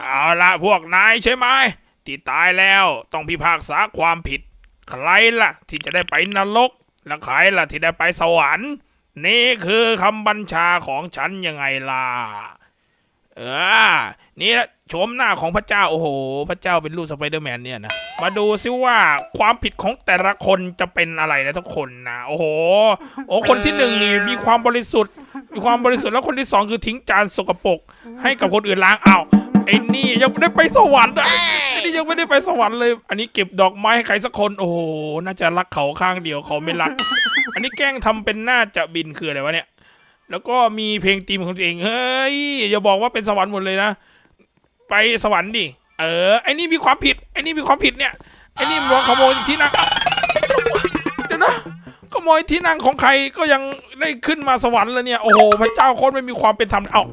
เอาละพวกนายใช่ไหมที่ตายแล้วต้องพิพากษาความผิด ใครล่ะ ที่จะได้ไปนรก และใครล่ะที่ได้ไปสวรรค์ นี่คือคำบัญชาของฉันยังไงล่ะเออ นี่ละโฉมหน้าของพระเจ้า โอ้โห พระเจ้าเป็นลูกสไปเดอร์แมนเนี่ยนะ มาดูซิว่าความผิดของแต่ละคนจะเป็นอะไรนะทุกคนนะ โอ้โห โอ้คนที่หนึ่งนี่มีความบริสุทธิ์ มีความบริสุทธิ์แล้วคนที่สองคือทิ้งจานสกปรกให้กับคนอื่นล้างเอ้า อ้นี่ยังไม่ได้ไปสวรรค์อะไอ้นี่ยังไม่ได้ไปสวรรค์เลย อันนี้เก็บดอกไม้ให้ใครสักคน โอ้โห น่าจะรักเขาข้างเดียวเขาไม่รัก อันนี้แกล้งทำเป็นน่าจะบินคืออะไรวะเนี่ย แล้วก็มีเพลงตีมของตัวเอง เฮ้ย อย่าบอกว่าเป็นสวรรค์หมดเลยนะ ไปสวรรค์ดิ เออ ไอ้นี่มีความผิด ไอ้นี่มีความผิดเนี่ย ไอ้นี่มันขโมยที่นั่งอะเดี๋ยวนะขโมยที่นั่งของใครก็ยังได้ขึ้นมาสวรรค์แล้วเนี่ย โอ้โห พระเจ้าโคตรไม่มีความเป็นธรรม เอ้า